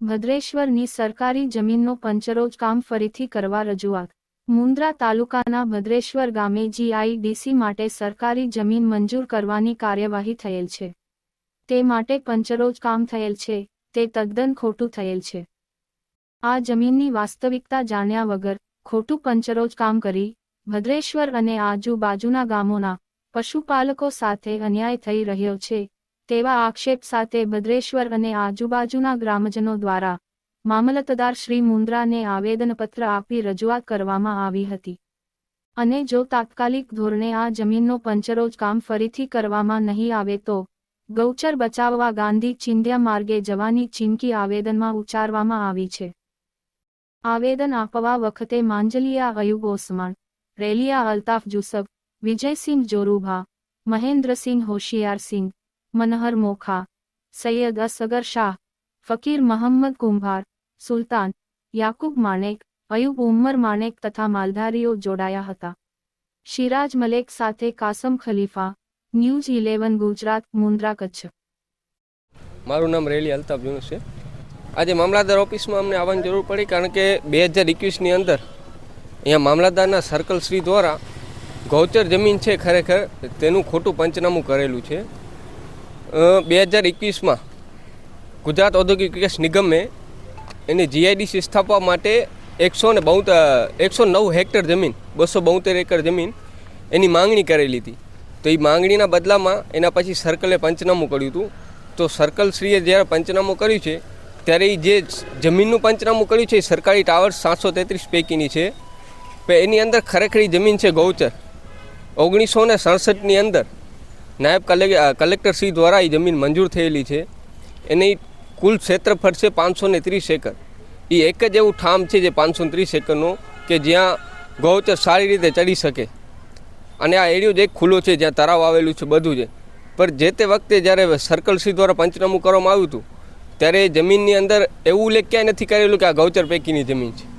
ભદ્રેશ્વરની સરકારી જમીનનો પંચરોજ કામ ફરીથી કરવા રજૂઆત. મુન્દ્રા તાલુકાના ભદ્રેશ્વર ગામે જીઆઈડીસી માટે સરકારી જમીન મંજૂર કરવાની કાર્યવાહી થયેલ છે. તે માટે પંચરોજ કામ થયેલ છે, તે તદ્દન ખોટું થયેલ છે. આ જમીનની વાસ્તવિકતા જાણ્યા વગર ખોટું પંચરોજ કામ કરી ભદ્રેશ્વર અને આજુબાજુના ગામોના પશુપાલકો સાથે અન્યાય થઈ રહ્યો છે, તેવા આક્ષેપ સાથે ભદ્રેશ્વર અને આજુબાજુના ગ્રામજનો દ્વારા મામલતદાર શ્રી મુન્દ્રાને આવેદનપત્ર આપી રજૂઆત કરવામાં આવી હતી. અને જો તાત્કાલિક ધોરણે આ જમીનનો પંચરોજ કામ ફરીથી કરવામાં નહીં આવે તો ગૌચર બચાવવા ગાંધી ચિંધ્યા માર્ગે જવાની ચીમકી આવેદનમાં ઉચ્ચારવામાં આવી છે. આવેદન આપવા વખતે માંજલિયા અયુબ ઓસમાણ રેલિયા અલ્તાફ જુસફ, વિજયસિંહ જોરુભા, મહેન્દ્રસિંહ હોશિયારસિંહ, મનહર મોખા, સૈયદ અસગર શાહ, ફકીર મહમ્મદ કુંભાર, સુલતાન, યાકુબ માણેક, અયુબ ઉમ્મર માણેક તથા માલધારીઓ જોડાયા હતા. શિરાજ મલેક સાથે કાસમ ખલીફા, ન્યૂઝ ઇલેવન ગુજરાત, મુન્દ્રા કચ્છ. મારું નામ રેલી અલ્તાફ યુનુસ છે. આજે મામલાદાર ઓફિસમાં અમને આવવાની જરૂર પડી કારણ કે બે હજાર એકવીસની અંદર અહીંયા મામલાદારના સર્કલ શ્રી દ્વારા ગૌચર જમીન છે ખરેખર, તેનું ખોટું પંચનામું કરેલું છે. બે હજાર એકવીસમાં ગુજરાત ઔદ્યોગિક વિકાસ નિગમે એની જીઆઈડીસી સ્થાપવા માટે એકસો ને એકસો નવ હેક્ટર જમીન, બસો બોતેર એકર જમીન એની માંગણી કરેલી હતી. તો એ માંગણીના બદલામાં એના પછી સર્કલે પંચનામું કર્યું હતું. તો સર્કલ શ્રીએ જ્યારે પંચનામું કર્યું છે, ત્યારે એ જે જમીનનું પંચનામું કર્યું છે, એ સરકારી ટાવર સાતસો તેત્રીસ પૈકીની છે. એની અંદર ખરેખર જમીન છે ગૌચર. ઓગણીસો ને સડસઠની અંદર નાયબ કલેક કલેક્ટર શ્રી દ્વારા એ જમીન મંજૂર થયેલી છે. એની કુલ ક્ષેત્રફળ છે પાંચસો ને ત્રીસ એકર. એ એક જ એવું ઠામ છે જે પાંચસો ત્રીસ એકરનું કે જ્યાં ગૌચર સારી રીતે ચડી શકે. અને આ એરિયો જ ખુલ્લો છે જ્યાં તળાવ આવેલું છે બધું છે પણ જે તે વખતે જ્યારે સર્કલ સી દ્વારા પંચનામું કરવામાં આવ્યું હતું, ત્યારે જમીનની અંદર એવું ઉલ્લેખ ક્યાંય નથી કરેલું કે આ ગૌચર પૈકીની જમીન છે.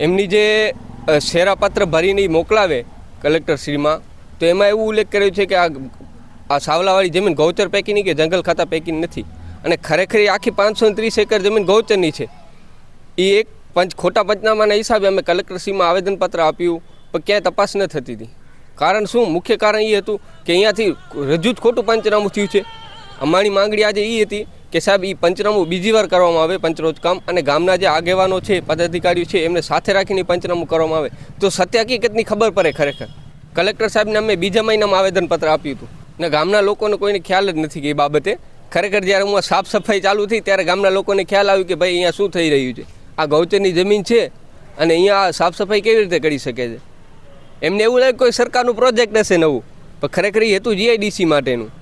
એમની જે શેરાપત્ર ભરીને મોકલાવે કલેક્ટરશ્રીમાં તો એમાં એવું ઉલ્લેખ કર્યો છે કે આ આ સાવલાવાળી જમીન ગૌચર પૈકીની કે જંગલ ખાતા પૈકીની નથી. અને ખરેખર એ આખી પાંચસો ત્રીસ એકર જમીન ગૌચરની છે. એ એક પંચ, ખોટા પંચનામાના હિસાબે અમે કલેક્ટરશ્રીમાં આવેદનપત્ર આપ્યું, પણ ક્યાંય તપાસ ન થતી હતી. કારણ શું? મુખ્ય કારણ એ હતું કે અહીંયાથી રજૂ જ ખોટું પંચનામું થયું છે. અમારી માંગણી આજે એ હતી કે સાહેબ એ પંચનામું બીજી વાર કરવામાં આવે પંચરોજ કામ અને ગામના જે આગેવાનો છે, પદાધિકારીઓ છે, એમને સાથે રાખીને પંચનામું કરવામાં આવે. તો સત્ય હકીકતની ખબર પડે ખરેખર. કલેક્ટર સાહેબને અમે બીજા મહિનામાં આવેદનપત્ર આપ્યું હતું. ને ગામના લોકોને કોઈને ખ્યાલ જ નથી કે એ બાબતે. ખરેખર જ્યારે હું સાફ સફાઈ ચાલુ થઈ ત્યારે ગામના લોકોને ખ્યાલ આવ્યું કે ભાઈ, અહીંયા શું થઈ રહ્યું છે? આ ગૌચરની જમીન છે અને અહીંયા સાફ સફાઈ કેવી રીતે કરી શકે છે? એમને એવું લાગે કોઈ સરકારનું પ્રોજેક્ટ હશે નવું. પણ ખરેખર એ હતું જીઆઈડીસી માટેનું.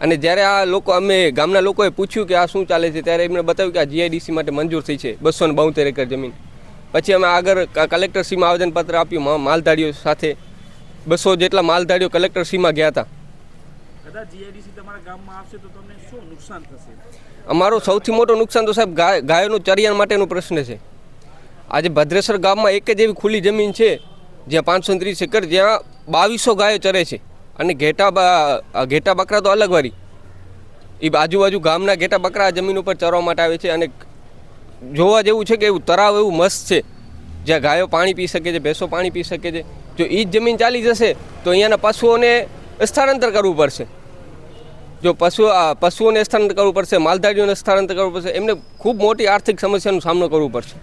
અને જ્યારે આ લોકો અમે ગામના લોકોએ પૂછ્યું કે આ શું ચાલે છે ત્યારે એમને બતાવ્યું કે આ જીઆઈડીસી માટે મંજૂર થઈ છે બસો ને બોતેર એકર જમીન. પછી અમે આગળ કલેક્ટરશ્રીમાં આવેદનપત્ર આપ્યું માલધાડીઓ માલધારીઓ સાથે. બસો જેટલા માલધારીઓ કલેક્ટરશ્રીમાં ગયા હતા. કદાચ જીઆઈડીસી તમારા ગામમાં આવશે તો તમને શું નુકસાન થશે? અમારો સૌથી મોટો નુકસાન તો સાહેબ ગાયોનું ચરિયાણ માટેનો પ્રશ્ન છે. આજે ભદ્રેશ્વર ગામમાં એક જ એવી ખુલ્લી જમીન છે જ્યાં પાંચસો ત્રીસ એકર જ્યાં બાવીસો ગાયો ચરે છે. અને ઘેટા ઘેટા બકરા તો અલગ વારી. એ આજુબાજુ ગામના ઘેટા બકરા જમીન ઉપર ચરવા માટે આવે છે અને જોવા જેવું છે કે એવું તળાવ એવું મસ્ત છે. જ્યાં ગાયો પાણી પી શકે છે, ભેંસો પાણી પી શકે છે. જો એ જ જમીન ચાલી જશે, તો અહીંયાના પશુઓને સ્થળાંતર કરવું પડશે. જો પશુ પશુઓને સ્થળાંતર કરવું પડશે, માલધારીઓને સ્થળાંતર કરવું પડશે, એમને ખૂબ મોટી આર્થિક સમસ્યાનો સામનો કરવો પડશે.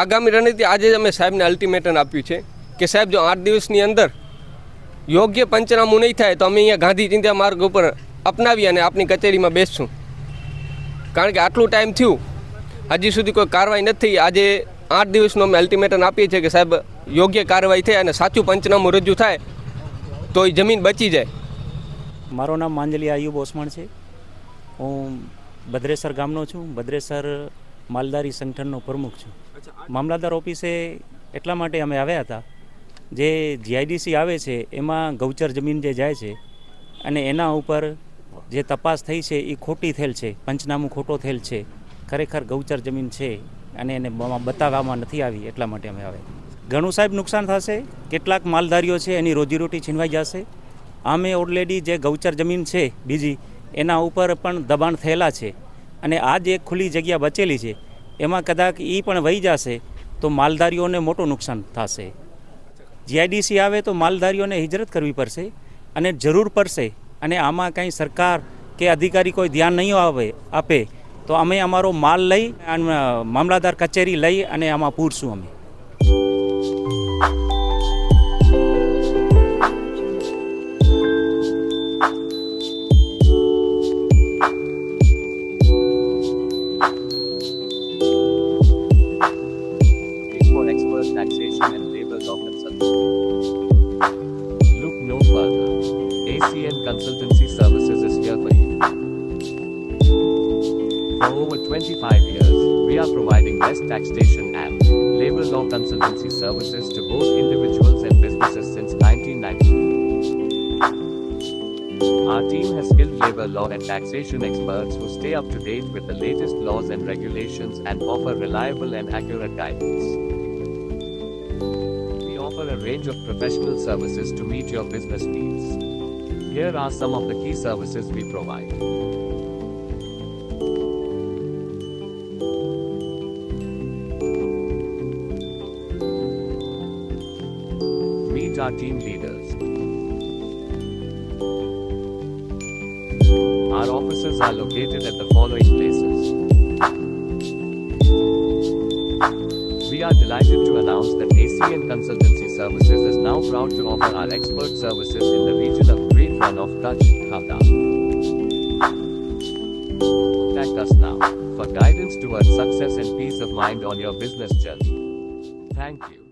આગામી રણનીતિ આજે જ અમે સાહેબને અલ્ટિમેટમ આપ્યું છે કે સાહેબ, જો આઠ દિવસની અંદર યોગ્ય પંચનામું નહીં થાય તો અમે અહીંયા ગાંધી ચિંતા માર્ગ ઉપર અપનાવી અને આપની કચેરીમાં બેસશું. કારણ કે આટલું ટાઈમ થયું હજી સુધી કોઈ કાર્યવાહી નથી આજે આઠ દિવસનું અમે અલ્ટિમેટમ આપીએ છીએ કે સાહેબ યોગ્ય કાર્યવાહી થાય અને સાચું પંચનામું રજૂ થાય તો એ જમીન બચી જાય. મારું નામ માંજલી આયુબ ઓસમણ છે. હું ભદ્રેસર ગામનો છું. ભદ્રેસર માલદારી સંગઠનનો પ્રમુખ છું. મામલાદાર ઓફિસે એટલા માટે અમે આવ્યા હતા જે જીઆઈડીસી આવે છે, એમાં ગૌચર જમીન જે જાય છે અને એના ઉપર જે તપાસ થઈ છે એ ખોટી થયેલ છે, પંચનામું ખોટો થયેલ છે, ખરેખર ગૌચર જમીન છે અને એને બતાવવામાં નથી આવી એટલા માટે અમે આવે. ઘણું સાહેબ નુકસાન થશે, કેટલાક માલધારીઓ છે એની રોજીરોટી છીનવાઈ જશે. આમે ઓલરેડી જે ગૌચર જમીન છે, બીજી, એના ઉપર પણ દબાણ થયેલા છે અને આ જે ખુલ્લી જગ્યા બચેલી છે. એમાં કદાચ એ પણ વહી જશે તો માલધારીઓને મોટું નુકસાન થશે. જીઆઈડીસી આવે તો માલધારીઓને હિજરત કરવી પડશે અને જરૂર પડશે અને આમાં કંઈ સરકાર કે અધિકારી કોઈ ધ્યાન નહીં આવે, આપે, તો અમે અમારો માલ લઈ મામલાદાર કચેરી લઈ અને આમાં પૂરશું અમે. And Look no further. ACN Consultancy Services is here for you. For over 25 years, we are providing best taxation and labor law consultancy services to both individuals and businesses since 1990. Our team has skilled labor law and taxation experts who stay up to date with the latest laws and regulations and offer reliable and accurate guidance. Offer a range of professional services to meet your business needs. Here are some of the key services we provide. Meet our team leaders. Our offices are located at the following places. We are delighted to announce that ACN Consultancy Services is now proud to offer our expert services in the region of Great Run of Kutch, Khavda. Contact us now for guidance towards success and peace of mind on your business journey. Thank you.